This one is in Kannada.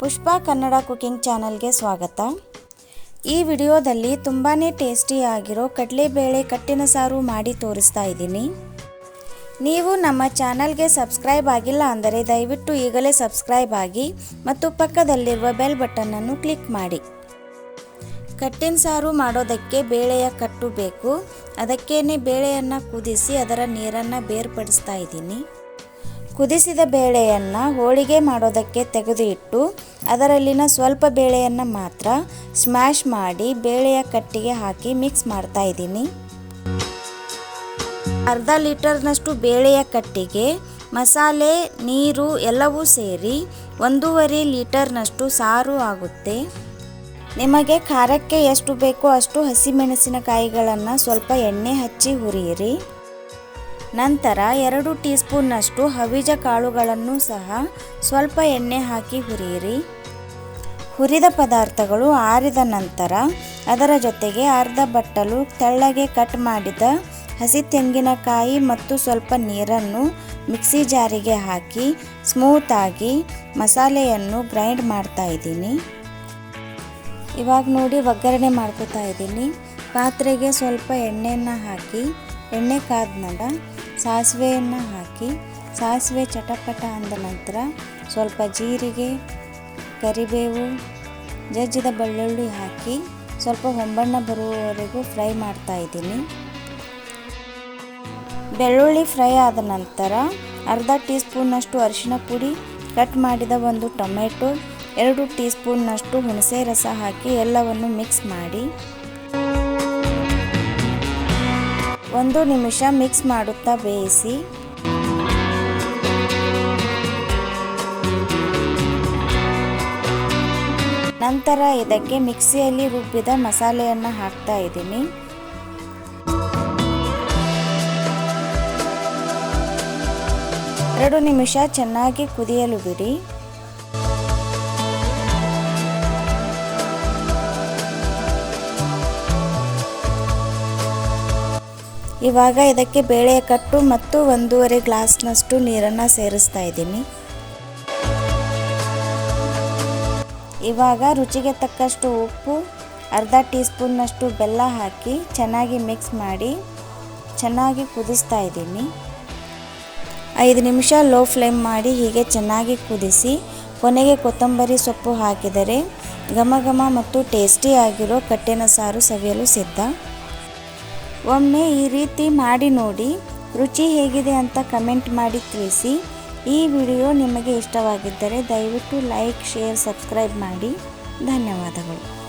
ಪುಷ್ಪ ಕನ್ನಡ ಕುಕಿಂಗ್ ಚಾನಲ್ಗೆ ಸ್ವಾಗತ. ಈ ವಿಡಿಯೋದಲ್ಲಿ ತುಂಬಾ ಟೇಸ್ಟಿಯಾಗಿರೋ ಕಡಲೆಬೇಳೆ ಕಟ್ಟಿನ ಸಾರು ಮಾಡಿ ತೋರಿಸ್ತಾ ಇದ್ದೀನಿ. ನೀವು ನಮ್ಮ ಚಾನಲ್ಗೆ ಸಬ್ಸ್ಕ್ರೈಬ್ ಆಗಿಲ್ಲ ಅಂದರೆ ದಯವಿಟ್ಟು ಈಗಲೇ ಸಬ್ಸ್ಕ್ರೈಬ್ ಆಗಿ ಮತ್ತು ಪಕ್ಕದಲ್ಲಿರುವ ಬೆಲ್ ಬಟನನ್ನು ಕ್ಲಿಕ್ ಮಾಡಿ. ಕಟ್ಟಿನ ಸಾರು ಮಾಡೋದಕ್ಕೆ ಬೇಳೆಯ ಕಟ್ಟು ಬೇಕು. ಅದಕ್ಕೇನೆ ಬೇಳೆಯನ್ನು ಕುದಿಸಿ ಅದರ ನೀರನ್ನು ಬೇರ್ಪಡಿಸ್ತಾ ಇದ್ದೀನಿ. ಕುದಿಸಿದ ಬೇಳೆಯನ್ನು ಹೋಳಿಗೆ ಮಾಡೋದಕ್ಕೆ ತೆಗೆದು ಇಟ್ಟು ಅದರಲ್ಲಿನ ಸ್ವಲ್ಪ ಬೇಳೆಯನ್ನು ಮಾತ್ರ ಸ್ಮ್ಯಾಶ್ ಮಾಡಿ ಬೇಳೆಯ ಕಟ್ಟಿಗೆ ಹಾಕಿ ಮಿಕ್ಸ್ ಮಾಡ್ತಾ ಇದ್ದೀನಿ. ಅರ್ಧ ಲೀಟರ್ನಷ್ಟು ಬೇಳೆಯ ಕಟ್ಟಿಗೆ, ಮಸಾಲೆ, ನೀರು ಎಲ್ಲವೂ ಸೇರಿ ಒಂದೂವರೆ ಲೀಟರ್ನಷ್ಟು ಸಾರು ಆಗುತ್ತೆ. ನಿಮಗೆ ಖಾರಕ್ಕೆ ಎಷ್ಟು ಬೇಕೋ ಅಷ್ಟು ಹಸಿಮೆಣಸಿನಕಾಯಿಗಳನ್ನು ಸ್ವಲ್ಪ ಎಣ್ಣೆ ಹಚ್ಚಿ ಹುರಿಯಿರಿ. ನಂತರ ಎರಡು ಟೀ ಸ್ಪೂನ್ನಷ್ಟು ಹವಿಜ ಕಾಳುಗಳನ್ನು ಸಹ ಸ್ವಲ್ಪ ಎಣ್ಣೆ ಹಾಕಿ ಹುರಿಯಿರಿ. ಹುರಿದ ಪದಾರ್ಥಗಳು ಆರಿದ ನಂತರ ಅದರ ಜೊತೆಗೆ ಅರ್ಧ ಬಟ್ಟಲು ತೆಳ್ಳಗೆ ಕಟ್ ಮಾಡಿದ ಹಸಿ ತೆಂಗಿನಕಾಯಿ ಮತ್ತು ಸ್ವಲ್ಪ ನೀರನ್ನು ಮಿಕ್ಸಿ ಜಾರಿಗೆ ಹಾಕಿ ಸ್ಮೂತಾಗಿ ಮಸಾಲೆಯನ್ನು ಗ್ರೈಂಡ್ ಮಾಡ್ತಾ ಇದ್ದೀನಿ. ಇವಾಗ ನೋಡಿ ಒಗ್ಗರಣೆ ಮಾಡ್ಕೋತಾ ಇದ್ದೀನಿ. ಪಾತ್ರೆಗೆ ಸ್ವಲ್ಪ ಎಣ್ಣೆಯನ್ನು ಹಾಕಿ ಎಣ್ಣೆ ಕಾದ ನಂತರ ಸಾಸಿವೆಯನ್ನು ಹಾಕಿ ಸಾಸಿವೆ ಚಟಪಟ ಅಂದ ನಂತರ ಸ್ವಲ್ಪ ಜೀರಿಗೆ, ಕರಿಬೇವು, ಜಜ್ಜಿದ ಬೆಳ್ಳುಳ್ಳಿ ಹಾಕಿ ಸ್ವಲ್ಪ ಹೊಂಬಣ್ಣ ಬರುವವರೆಗೂ ಫ್ರೈ ಮಾಡ್ತಾ ಇದ್ದೀನಿ. ಬೆಳ್ಳುಳ್ಳಿ ಫ್ರೈ ಆದ ನಂತರ ಅರ್ಧ ಟೀ ಸ್ಪೂನ್ನಷ್ಟು ಅರಿಶಿನ ಪುಡಿ, ಕಟ್ ಮಾಡಿದ ಒಂದು ಟೊಮೆಟೊ, ಎರಡು ಟೀ ಸ್ಪೂನ್ನಷ್ಟು ಹುಣಸೆ ರಸ ಹಾಕಿ ಎಲ್ಲವನ್ನು ಮಿಕ್ಸ್ ಮಾಡಿ. ಒಂದು ನಿಮಿಷ ಮಿಕ್ಸ್ ಮಾಡುತ್ತಾ ಬೇಯಿಸಿ. ನಂತರ ಇದಕ್ಕೆ ಮಿಕ್ಸಿಯಲ್ಲಿ ರುಬ್ಬಿದ ಮಸಾಲೆಯನ್ನು ಹಾಕ್ತಾ ಇದ್ದೀನಿ. ಎರಡು ನಿಮಿಷ ಚೆನ್ನಾಗಿ ಕುದಿಯಲು ಬಿಡಿ. ಇವಾಗ ಇದಕ್ಕೆ ಬೇಳೆ ಕಟ್ಟು ಮತ್ತು ಒಂದೂವರೆ ಗ್ಲಾಸ್ನಷ್ಟು ನೀರನ್ನು ಸೇರಿಸ್ತಾ ಇದ್ದೀನಿ. ಇವಾಗ ರುಚಿಗೆ ತಕ್ಕಷ್ಟು ಉಪ್ಪು, ಅರ್ಧ ಟೀ ಸ್ಪೂನ್ನಷ್ಟು ಬೆಲ್ಲ ಹಾಕಿ ಚೆನ್ನಾಗಿ ಮಿಕ್ಸ್ ಮಾಡಿ ಚೆನ್ನಾಗಿ ಕುದಿಸ್ತಾ ಇದ್ದೀನಿ. ಐದು ನಿಮಿಷ ಲೋ ಫ್ಲೇಮ್ ಮಾಡಿ ಹೀಗೆ ಚೆನ್ನಾಗಿ ಕುದಿಸಿ, ಕೊನೆಗೆ ಕೊತ್ತಂಬರಿ ಸೊಪ್ಪು ಹಾಕಿದರೆ ಘಮ ಘಮ ಮತ್ತು ಟೇಸ್ಟಿಯಾಗಿರೋ ಕಟ್ಟೆನ ಸಾರು ಸವಿಯಲು ಸಿದ್ಧ. ಒಮ್ಮೆ ಈ ರೀತಿ ಮಾಡಿ ನೋಡಿ, ರುಚಿ ಹೇಗಿದೆ ಅಂತ ಕಮೆಂಟ್ ಮಾಡಿ ತಿಳಿಸಿ. ಈ ವಿಡಿಯೋ ನಿಮಗೆ ಇಷ್ಟವಾಗಿದ್ದರೆ ದಯವಿಟ್ಟು ಲೈಕ್, ಶೇರ್, ಸಬ್ಸ್ಕ್ರೈಬ್ ಮಾಡಿ. ಧನ್ಯವಾದಗಳು.